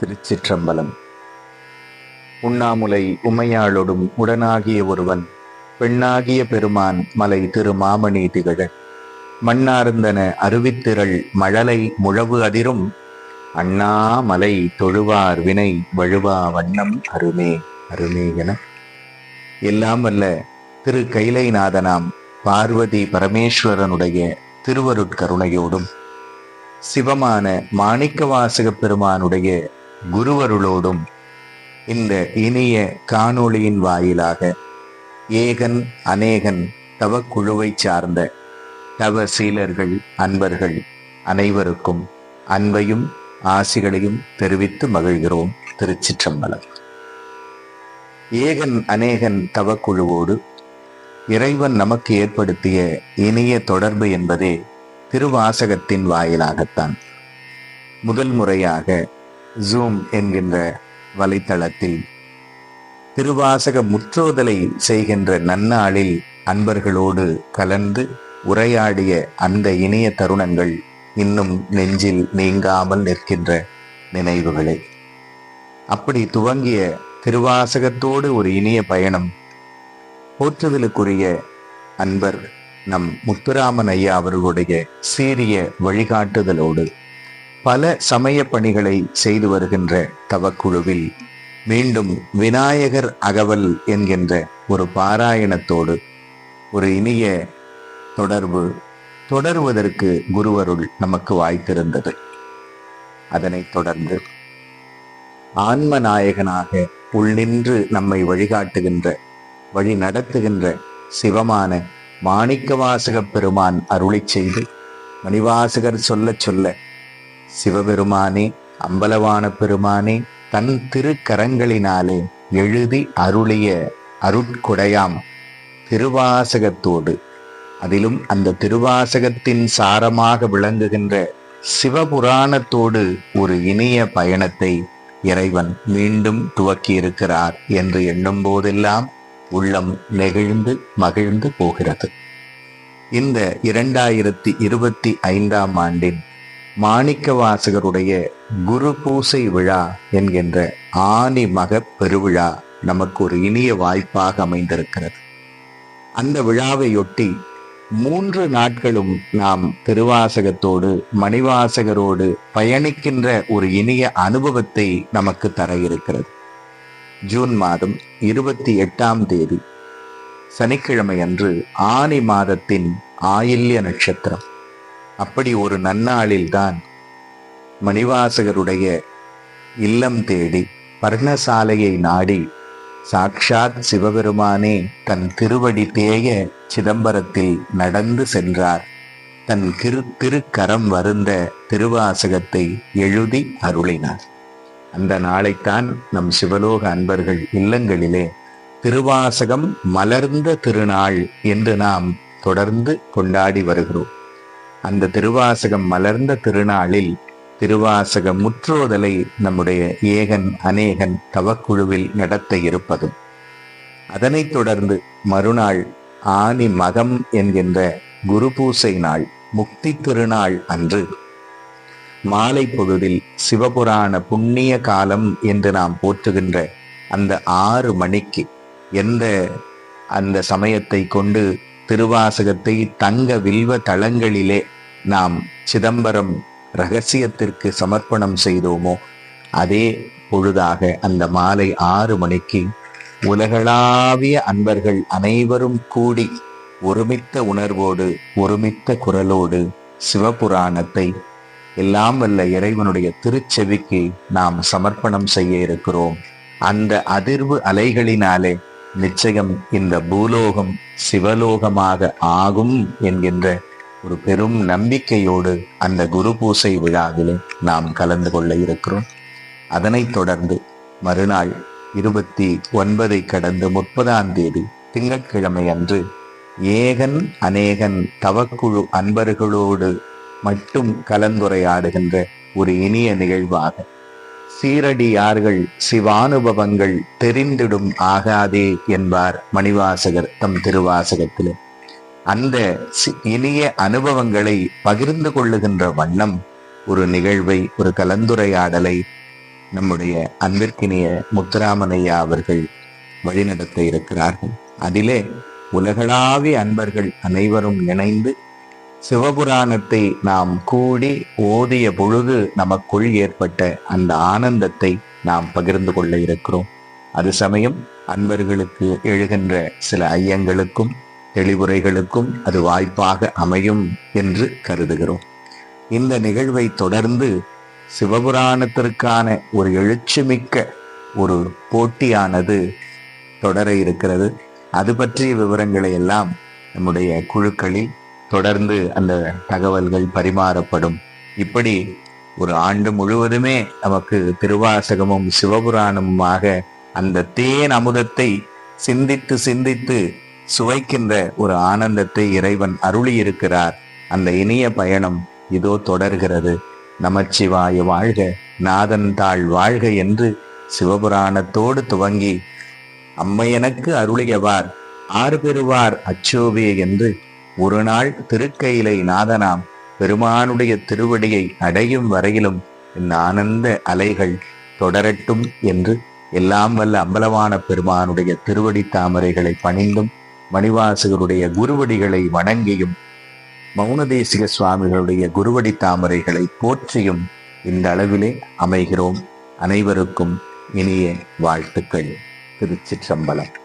திருச்சிற்றம்பலம். உண்ணாமுலை உமையாளொடும் உடனாகிய ஒருவன் பெண்ணாகிய பெருமான் மலை திருமாமணி திகழ. மண்ணார்ந்தன அருவித்திரள் மழலை முழவு அதிரும் அண்ணா மலை தொழுவார் வினை வழுவா வண்ணம் அருமே அருமே என. எல்லாம் வல்ல திரு கைலைநாதனாம் பார்வதி பரமேஸ்வரனுடைய திருவருட்கருணையோடும் சிவமான மாணிக்கவாசகப் பெருமானுடைய குருவருளோடும் இந்த இனிய காணொளியின் வாயிலாக ஏகன் அநேகன் தவக்குழுவைச் சார்ந்த தவ சீலர்கள் அன்பர்கள் அனைவருக்கும் அன்பையும் ஆசிகளையும் தெரிவித்து மகிழ்கிறோம் திருச்சிற்றம்பலம். ஏகன் அநேகன் தவக்குழுவோடு இறைவன் நமக்கு ஏற்படுத்திய இனிய தொடர்பு என்பதே திருவாசகத்தின் வாயிலாகத்தான். முதல் முறையாக ஜூம் என்கின்ற வலைத்தளத்தில் திருவாசக முற்றோதலை செய்கின்ற நன்னாளில் அன்பர்களோடு கலந்து உரையாடிய அந்த இனிய தருணங்கள் இன்னும் நெஞ்சில் நீங்காமல் நிற்கின்ற நினைவுகளே. அப்படி துவங்கிய திருவாசகத்தோடு ஒரு இனிய பயணம் போற்றுதலுக்குரிய அன்பர் நம் முத்துராமன் ஐயா அவர்களுடைய சீரிய வழிகாட்டுதலோடு பல சமய பணிகளை செய்து வருகின்ற தவக்குழுவில் மீண்டும் விநாயகர் அகவல் என்கின்ற ஒரு பாராயணத்தோடு ஒரு இனிய தொடர்பு தொடருவதற்கு குருவருள் நமக்கு வாய்த்திருந்தது. அதனைத் தொடர்ந்து ஆன்ம நாயகனாக உள்நின்று நம்மை வழிகாட்டுகின்ற வழி நடத்துகின்ற சிவமான மாணிக்கவாசகப் பெருமான் அருளிச் செய்து மணிவாசகர் சொல்லச் சொல்ல சிவபெருமானே அம்பலவான பெருமானே தன் திருக்கரங்களினாலே எழுதி அருளிய அருட்கொடையாம் திருவாசகத்தோடு. அதிலும் அந்த திருவாசகத்தின் சாரமாக விளங்குகின்ற சிவபுராணத்தோடு ஒரு இனிய பயணத்தை இறைவன் மீண்டும் துவக்கியிருக்கிறார் என்று எண்ணும் போதெல்லாம் உள்ளம் நெகிழ்ந்து மகிழ்ந்து போகிறது. இந்த இரண்டாயிரத்தி இருபத்தி ஐந்தாம் ஆண்டின் மாணிக்க வாசகருடைய குரு பூசை விழா என்கின்ற ஆனி மக பெருவிழா நமக்கு ஒரு இனிய வாய்ப்பாக அமைந்திருக்கிறது. அந்த விழாவையொட்டி மூன்று நாட்களும் நாம் திருவாசகத்தோடு மணிவாசகரோடு பயணிக்கின்ற ஒரு இனிய அனுபவத்தை நமக்கு தர இருக்கிறது. ஜூன் மாதம் இருபத்தி எட்டாம் தேதி சனிக்கிழமை அன்று ஆனி மாதத்தின் ஆயில்ய நட்சத்திரம். அப்படி ஒரு நன்னாளில்தான் மணிவாசகருடைய இல்லம் தேடி பர்ணசாலையை நாடி சாக்ஷாத் சிவபெருமானே தன் திருவடி தேய சிதம்பரத்தில் நடந்து சென்றார். தன் திரு திருக்கரம் வருந்த திருவாசகத்தை எழுதி அருளினார். அந்த நாளைத்தான் நம் சிவலோக அன்பர்கள் இல்லங்களிலே திருவாசகம் மலர்ந்த திருநாள் என்று நாம் தொடர்ந்து கொண்டாடி வருகிறோம். அந்த திருவாசகம் மலர்ந்த திருநாளில் திருவாசக முற்றோதலை நம்முடைய ஏகன் அநேகன் தவக்குழுவில் நடத்த இருப்பதும். அதனைத் தொடர்ந்து மறுநாள் ஆனி மகம் என்கின்ற குரு பூசை நாள் முக்தி திருநாள் அன்று. மாலை பொழுதில் சிவபுராண புண்ணிய காலம் என்று நாம் போற்றுகின்ற அந்த ஆறு மணிக்கு எந்த அந்த சமயத்தை கொண்டு திருவாசகத்தை தங்க வில்வ தளங்களிலே நாம் சிதம்பரம் ரகசியத்திற்கு சமர்ப்பணம் செய்தோமோ அதே பொழுதாக அந்த மாலை ஆறு மணிக்கு உலகளாவிய அன்பர்கள் அனைவரும் கூடி ஒருமித்த உணர்வோடு ஒருமித்த குரலோடு சிவபுராணத்தை எல்லாம் வல்ல இறைவனுடைய திருச்செவிக்கு நாம் சமர்ப்பணம் செய்ய இருக்கிறோம். அந்த அதிர்வு அலைகளினாலே நிச்சயம் இந்த பூலோகம் சிவலோகமாக ஆகும் என்கின்ற ஒரு பெரும் நம்பிக்கையோடு அந்த குரு பூசை விழாவிலே நாம் கலந்து கொள்ள இருக்கிறோம். அதனைத் தொடர்ந்து மறுநாள் இருபத்தி ஒன்பதை கடந்து முப்பதாம் தேதி திங்கட்கிழமை அன்று ஏகன் அநேகன் தவக்குழு அன்பர்களோடு மட்டும் கலந்துரையாடுகின்ற ஒரு இனிய நிகழ்வாக. சீரடியார்கள் சிவானுபவங்கள் தெரிந்திடும் ஆகாதே என்பார் மணிவாசகர் தம் திருவாசகத்திலே. அந்த சி- இனிய அனுபவங்களை பகிர்ந்து கொள்ளுகின்ற வண்ணம் ஒரு நிகழ்வை ஒரு கலந்துரையாடலை நம்முடைய அன்பிற்கினிய முத்துராமனையா அவர்கள் வழிநடத்த இருக்கிறார்கள். அதிலே உலகளாவிய அன்பர்கள் அனைவரும் இணைந்து சிவபுராணத்தை நாம் கூடி ஓதிய பொழுது நமக்குள் ஏற்பட்ட அந்த ஆனந்தத்தை நாம் பகிர்ந்து கொள்ள இருக்கிறோம். அது சமயம் அன்பர்களுக்கு எழுகின்ற சில ஐயங்களுக்கும் தெளிவுரைகளுக்கும் அது வாய்ப்பாக அமையும் என்று கருதுகிறோம். இந்த நிகழ்வை தொடர்ந்து சிவபுராணத்திற்கான ஒரு எழுச்சிமிக்க ஒரு போட்டியானது தொடர இருக்கிறது. அது பற்றிய விவரங்களை எல்லாம் நம்முடைய குழுக்களில் தொடர்ந்து அந்த தகவல்கள் பரிமாறப்படும். இப்படி ஒரு ஆண்டு முழுவதுமே நமக்கு திருவாசகமும் சிவபுராணமுமாக அந்த தேன் அமுதத்தை சிந்தித்து சிந்தித்து சுவைக்கின்ற ஒரு ஆனந்தத்தை இறைவன் அருளி இருக்கிறார் அந்த இனிய பயணம் இதோ தொடர்கிறது. நமச்சிவாய வாழ்க நாதன் தாழ் வாழ்க என்று சிவபுராணத்தோடு துவங்கி அம்மையனுக்கு அருளியவார் ஆறு பெறுவார் அச்சோவே என்று ஒரு நாள் திருக்கையிலை நாதனாம் பெருமானுடைய திருவடியை அடையும் வரையிலும் இந்த ஆனந்த அலைகள் தொடரட்டும் என்று எல்லாம் வல்ல அம்பலவான பெருமானுடைய திருவடி தாமரைகளை பணிந்தும் மணிவாசகருடைய குருவடிகளை வணங்கியும் மௌனதேசிக சுவாமிகளுடைய குருவடி தாமரைகளை போற்றியும் இந்த அளவிலே அமைகிறோம். அனைவருக்கும் இனிய வாழ்த்துக்கள். திருச்சிற்றம்பலம்.